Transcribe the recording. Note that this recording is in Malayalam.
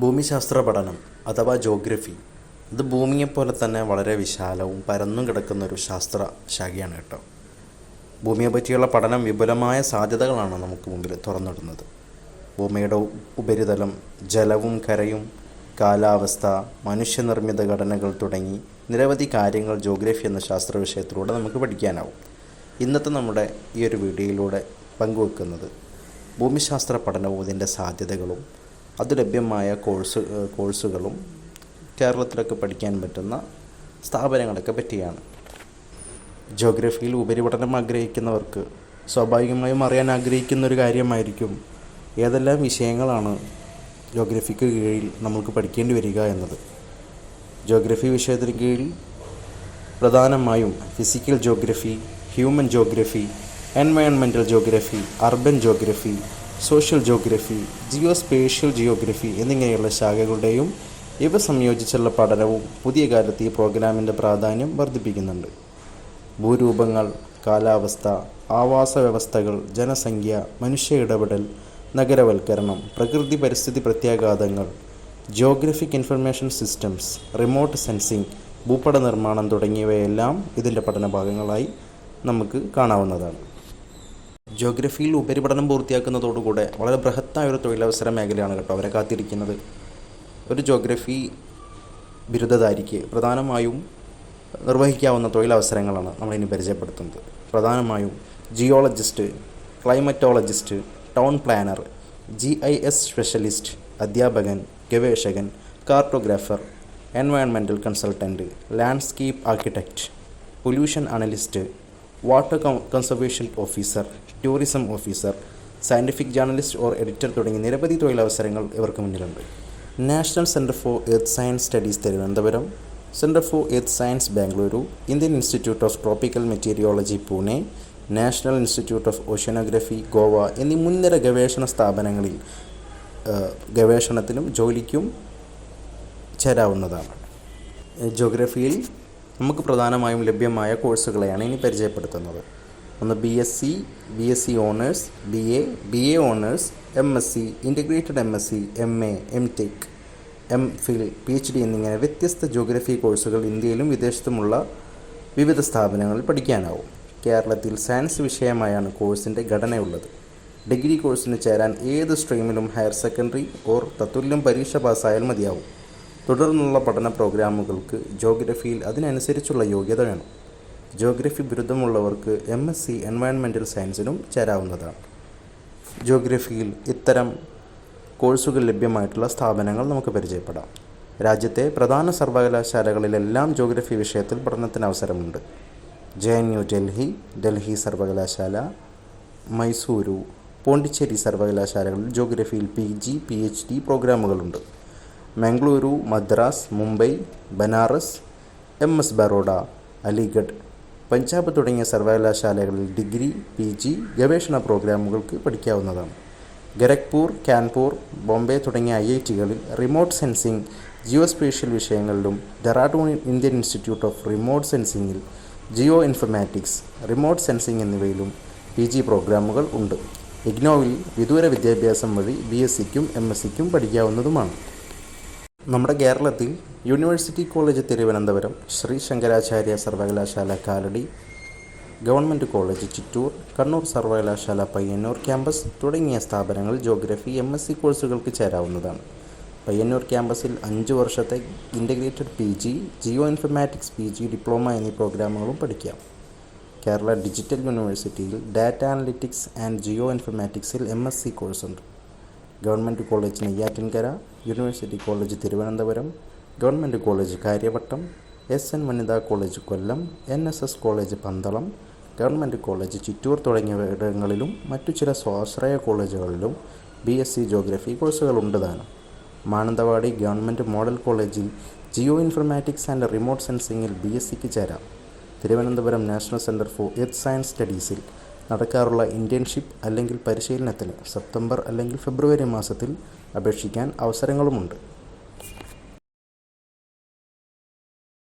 ഭൂമിശാസ്ത്ര പഠനം അഥവാ ജോഗ്രഫി ഇത് ഭൂമിയെപ്പോലെ തന്നെ വളരെ വിശാലവും പരന്നും കിടക്കുന്ന ഒരു ശാസ്ത്ര ശാഖയാണ് കേട്ടോ. ഭൂമിയെ പറ്റിയുള്ള പഠനം വിപുലമായ സാധ്യതകളാണ് നമുക്ക് മുമ്പിൽ തുറന്നിടുന്നത്. ഭൂമിയുടെ ഉപരിതലം ജലവും കരയും കാലാവസ്ഥ മനുഷ്യനിർമ്മിത ഘടനകൾ തുടങ്ങി നിരവധി കാര്യങ്ങൾ ജോഗ്രഫി എന്ന ശാസ്ത്ര വിഷയത്തിലൂടെ നമുക്ക് പഠിക്കാനാവും. ഇന്നത്തെ നമ്മുടെ ഈ ഒരു വീഡിയോയിലൂടെ പങ്കുവെക്കുന്നത് ഭൂമിശാസ്ത്ര പഠനവും ഇതിന്റെ സാധ്യതകളും അത് ലഭ്യമായ കോഴ്സ് കോഴ്സുകളും കേരളത്തിലൊക്കെ പഠിക്കാൻ പറ്റുന്ന സ്ഥാപനങ്ങളൊക്കെ പറ്റിയാണ്. ജോഗ്രഫിയിൽ ഉപരിപഠനം ആഗ്രഹിക്കുന്നവർക്ക് സ്വാഭാവികമായും അറിയാൻ ആഗ്രഹിക്കുന്ന ഒരു കാര്യമായിരിക്കും ഏതെല്ലാം വിഷയങ്ങളാണ് ജോഗ്രഫിക്ക് കീഴിൽ നമുക്ക് പഠിക്കേണ്ടി വരിക എന്നത്. ജോഗ്രഫി വിഷയത്തിന് കീഴിൽ പ്രധാനമായും physical geography human geography എൻവയോൺമെന്റൽ geography urban geography social geography geo spatial geography എന്നിങ്ങനെയുള്ള ശാഖകളുടെയും ഇവ സംയോജിച്ചുള്ള പഠനവും പുതിയ കാലത്ത് ഈ പ്രോഗ്രാമിന്റെ പ്രാധാന്യം വർദ്ധിപ്പിക്കുന്നുണ്ട്. ഭൂരൂപങ്ങൾ കാലാവസ്ഥ ആവാസ വ്യവസ്ഥകൾ ജനസംഖ്യ മനുഷ്യ ഇടപെടൽ നഗരവൽക്കരണം പ്രകൃതി പരിസ്ഥിതി പ്രത്യാഘാതങ്ങൾ geographic information systems remote sensing ഭൂപട നിർമ്മാണം തുടങ്ങിയവയെല്ലാം ഇതിന്റെ പഠന ഭാഗങ്ങളായി നമുക്ക് കാണാവുന്നതാണ്. ജോഗ്രഫിയിൽ ഉപരിപഠനം പൂർത്തിയാക്കുന്നതോടുകൂടെ വളരെ ബൃഹത്തായ ഒരു തൊഴിലവസര മേഖലയാണ് കേട്ടോ അവരെ കാത്തിരിക്കുന്നത്. ഒരു ജോഗ്രഫി ബിരുദധാരിക്ക് പ്രധാനമായും നിർവഹിക്കാവുന്ന തൊഴിലവസരങ്ങളാണ് നമ്മളിനി പരിചയപ്പെടുത്തുന്നത്. പ്രധാനമായും geologist climatologist town planner G I S specialist അധ്യാപകൻ ഗവേഷകൻ cartographer എൻവയൺമെന്റൽ consultant landscape architect pollution analyst water conservation officer tourism officer scientific journalist or editor തുടങ്ങിയ നിരവധി തൊഴിലവസരങ്ങൾ ഇവർക്ക് മുന്നിലുണ്ട്. National centre for earth science studies Thiruvananthapuram centre for earth science Bengaluru Indian institute of tropical meteorology Pune national institute of oceanography Goa എന്നീ മുൻനിര ഗവേഷണ സ്ഥാപനങ്ങളിൽ ഗവേഷണത്തിനും ജോലിക്കും ചേരാവുന്നതാണ്. ജോഗ്രഫിയിൽ നമുക്ക് പ്രധാനമായും ലഭ്യമായ കോഴ്സുകളെയാണ് ഇനി പരിചയപ്പെടുത്തുന്നത്. ഒന്ന് B S C B S C honours B A B A honours M S C integrated M S C M A M tech M phil P H D എന്നിങ്ങനെ വ്യത്യസ്ത ജോഗ്രഫി കോഴ്സുകൾ ഇന്ത്യയിലും വിദേശത്തുമുള്ള വിവിധ സ്ഥാപനങ്ങളിൽ പഠിക്കാനാവും. കേരളത്തിൽ സയൻസ് വിഷയമായാണ് കോഴ്സിന്റെ ഘടനയുള്ളത്. ഡിഗ്രി കോഴ്സിന് ചേരാൻ ഏത് സ്ട്രീമിലും ഹയർ സെക്കൻഡറി ഓർ തത്തുല്യം പരീക്ഷ പാസ്സായാൽ മതിയാവും. തുടർന്നുള്ള പഠന പ്രോഗ്രാമുകൾക്ക് ജോഗ്രഫിയിൽ അതിനനുസരിച്ചുള്ള യോഗ്യത വേണം. ജോഗ്രഫി ബിരുദമുള്ളവർക്ക് എം എസ് സി എൻവയൺമെന്റൽ സയൻസിനും ചേരാവുന്നതാണ്. ജോഗ്രഫിയിൽ ഇത്തരം കോഴ്സുകൾ ലഭ്യമായിട്ടുള്ള സ്ഥാപനങ്ങൾ നമുക്ക് പരിചയപ്പെടാം. രാജ്യത്തെ പ്രധാന സർവകലാശാലകളിലെല്ലാം ജോഗ്രഫി വിഷയത്തിൽ പഠനത്തിന് അവസരമുണ്ട്. J N U Delhi Delhi സർവകലാശാല മൈസൂരു പോണ്ടിച്ചേരി സർവകലാശാലകളിൽ ജോഗ്രഫിയിൽ P G P H D പ്രോഗ്രാമുകളുണ്ട് Mangaluru Madras Mumbai Banaras M S Baroda Aligarh Punjab തുടങ്ങിയ സർവകലാശാലകളിൽ ഡിഗ്രി പി ജി ഗവേഷണ പ്രോഗ്രാമുകൾക്ക് പഠിക്കാവുന്നതാണ്. ഗരഖ്പൂർ കാൻപൂർ ബോംബെ തുടങ്ങിയ ഐ ഐ ടികളിൽ റിമോട്ട് സെൻസിംഗ് ജിയോസ്പേഷ്യൽ വിഷയങ്ങളിലും Dehradun Indian institute of remote സെൻസിങ്ങിൽ geo informatics remote sensing എന്നിവയിലും പി ജി പ്രോഗ്രാമുകൾ ഉണ്ട്. ഇഗ്നോവിൽ വിദൂര വിദ്യാഭ്യാസം വഴി ബി എസ് സിക്കും എം എസ് സിക്കും പഠിക്കാവുന്നതുമാണ്. നമ്മുടെ കേരളത്തിൽ യൂണിവേഴ്സിറ്റി കോളേജ് തിരുവനന്തപുരം ശ്രീ ശങ്കരാചാര്യ സർവകലാശാല കാലടി ഗവൺമെന്റ് കോളേജ് ചിറ്റൂർ കണ്ണൂർ സർവകലാശാല പയ്യന്നൂർ ക്യാമ്പസ് തുടങ്ങിയ സ്ഥാപനങ്ങൾ ജോഗ്രഫി എം എസ് സി കോഴ്സുകൾക്ക് ചേരാവുന്നതാണ്. പയ്യന്നൂർ ക്യാമ്പസിൽ അഞ്ച് വർഷത്തെ integrated P G geo informatics P G diploma എന്നീ പ്രോഗ്രാമുകളും പഠിക്കാം. കേരള ഡിജിറ്റൽ യൂണിവേഴ്സിറ്റിയിൽ ഡാറ്റ അനലിറ്റിക്സ് ആൻഡ് ജിയോ ഇൻഫർമാറ്റിക്സിൽ M S C കോഴ്സുണ്ട്. Government college Neyyattinkara university college Thiruvananthapuram government college Kariavattom S N വനിതാ college Kollam N S S college Pandalam government college Chittur തുടങ്ങിയവിടങ്ങളിലും മറ്റു ചില സ്വാശ്രയ കോളേജുകളിലും ബി എസ് സി ജോഗ്രഫി കോഴ്സുകളുണ്ട് താനും മാനന്തവാടി ഗവൺമെന്റ് മോഡൽ കോളേജിൽ ജിയോ ഇൻഫർമാറ്റിക്സ് ആൻഡ് റിമോട്ട് സെൻസിങ്ങിൽ ബി എസ് സിക്ക് ചേരാം. Thiruvananthapuram national centre for earth science സ്റ്റഡീസിൽ നടക്കാറുള്ള ഇന്റേൺഷിപ്പ് അല്ലെങ്കിൽ പരിശീലനത്തിന് സെപ്റ്റംബർ അല്ലെങ്കിൽ ഫെബ്രുവരി മാസത്തിൽ അപേക്ഷിക്കാൻ അവസരങ്ങളുമുണ്ട്.